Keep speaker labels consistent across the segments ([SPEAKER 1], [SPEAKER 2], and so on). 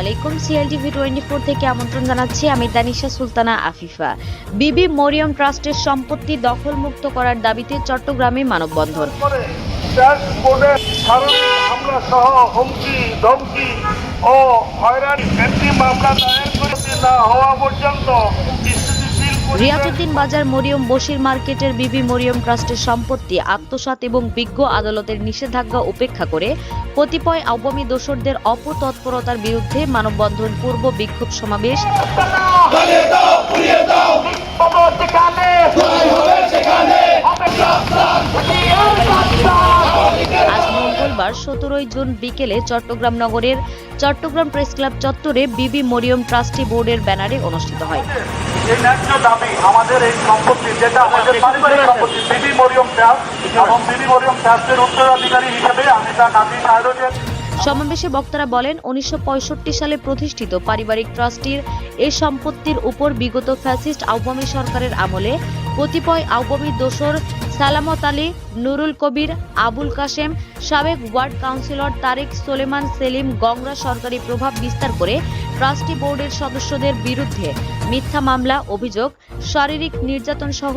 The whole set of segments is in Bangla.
[SPEAKER 1] আলাইকুম। সিএলটিভি টোয়েন্টি ফোর থেকে আমন্ত্রণ জানাচ্ছি আমি দানিশা সুলতানা আফিফা। বিবি মরিয়ম ট্রাস্টের সম্পত্তি দখলমুক্ত করার দাবিতে চট্টগ্রামে মানববন্ধন।
[SPEAKER 2] ও হয়রানি মামলা দায়ের করতে না হওয়া পর্যন্ত
[SPEAKER 1] রিয়াজউদ্দিন বাজার মরিয়ম বশির মার্কেটের বিবি মরিয়ম ট্রাস্টের সম্পত্তি আত্মসাত এবং বিজ্ঞ আদালতের নিষেধাজ্ঞা উপেক্ষা করে কতিপয় আওয়ামী দোসরদের অপতৎপরতার বিরুদ্ধে মানববন্ধন পূর্ব বিক্ষোভ সমাবেশ। সতেরোই জুন বিকেলে চট্টগ্রাম নগরের চট্টগ্রাম প্রেস ক্লাব চত্বরে বিবি মরিয়ম ট্রাস্টি বোর্ডের ব্যানারে অনুষ্ঠিত হয়।
[SPEAKER 2] এই ন্যায্য দাবি আমাদের এই সম্পত্তি যেটা আমাদের পারিবারিক সম্পত্তি বিবি মরিয়ম ট্রাস্ট এবং বিবি মরিয়ম ট্রাস্টের উত্তরাধিকারী হিসেবে আমি তার নাতি সাহেবের
[SPEAKER 1] সমাবেশে বক্তারা বলেন উনিশশো পঁয়ষট্টি সালে প্রতিষ্ঠিত পারিবারিক ট্রাস্টির এ সম্পত্তির উপর বিগত ফ্যাসিস্ট আওয়ামী সরকারের আমলে কতিপয় আওয়ামী দোসর সালামত আলী, নুরুল কবির, আবুল কাশেম, সাবেক ওয়ার্ড কাউন্সিলর তারেক সোলেমান সেলিম গংরা সরকারি প্রভাব বিস্তার করে ট্রাস্টি বোর্ডের সদস্যদের বিরুদ্ধে মিথ্যা মামলা, অভিযোগ, শারীরিক নির্যাতন সহ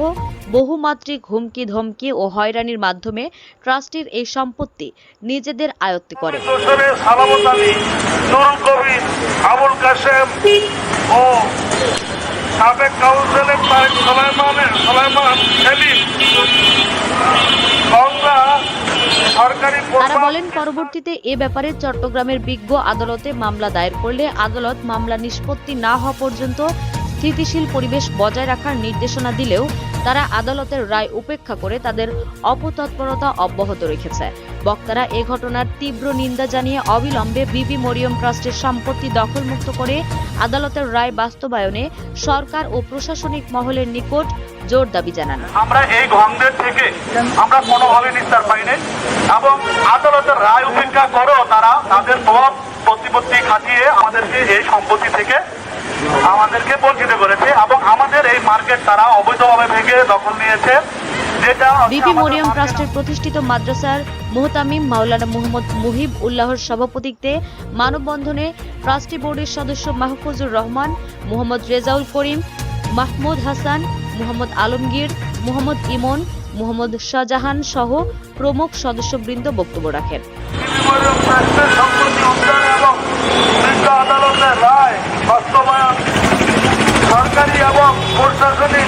[SPEAKER 1] বহুমাত্রিক হুমকি, ধমকি ও হয়রানির মাধ্যমে ট্রাস্টির এই সম্পত্তি নিজেদের আয়ত্তে করে।
[SPEAKER 2] সাবেক কাউন্সিলর তারেক সালাইমান সেলিম গঙ্গা সরকারি
[SPEAKER 1] তারা বলেন পরবর্তীতে এ ব্যাপারে চট্টগ্রামের বিজ্ঞ আদালতে মামলা দায়ের করলে আদালত মামলা নিষ্পত্তি না হওয়া পর্যন্ত স্থিতিশীল পরিবেশ বজায় রাখার নির্দেশনা দিলেও তারা আদালতের রায় উপেক্ষা করে তাদের অপতৎপরতা অব্যাহত রেখেছে। বক্তারা এ ঘটনার তীব্র নিন্দা জানিয়ে অবিলম্বে বিবি মরিয়ম ট্রাস্টের সম্পত্তি দখলমুক্ত করে আদালতের রায় বাস্তবায়নে সরকার ও প্রশাসনিক মহলের নিকট জোর দাবি জানান।
[SPEAKER 2] আমরা এই গন্ধের থেকে আমরা কোনোভাবে নিস্তার পাইনি এবং আদালতের রায় উপেক্ষা করেও তারা তাদের প্রভাব প্রতিপত্তি খাটিয়ে আমাদেরকে এই সম্পত্তি থেকে আমাদেরকে বঞ্চিত করেছে এবং আমাদের এই মার্কেট তারা অবৈধভাবে ভেঙে দখল নিয়েছে।
[SPEAKER 1] বিপি মরিয়ম ট্রাস্টের প্রতিষ্ঠিত মাদ্রাসার মোহতামিম মাওলানা মোহাম্মদ মুহিব উল্লাহর সভাপতিত্বে মানববন্ধনে ট্রাস্টি বোর্ডের সদস্য মাহফুজুর রহমান মোহাম্মদ রেজাউল করিম মাহমুদ হাসান মোহাম্মদ আলমগীর মোহাম্মদ ইমন মোহাম্মদ শাহজাহান সহ প্রমুখ সদস্যবৃন্দ বক্তব্য রাখেন
[SPEAKER 2] বিনিময় ট্রাস্টের সম্পত্তি উদ্ধার এবং বৃদ্ধ আদালতের রায় বাস্তবায়ন সরকারি এবং প্রশাসনিক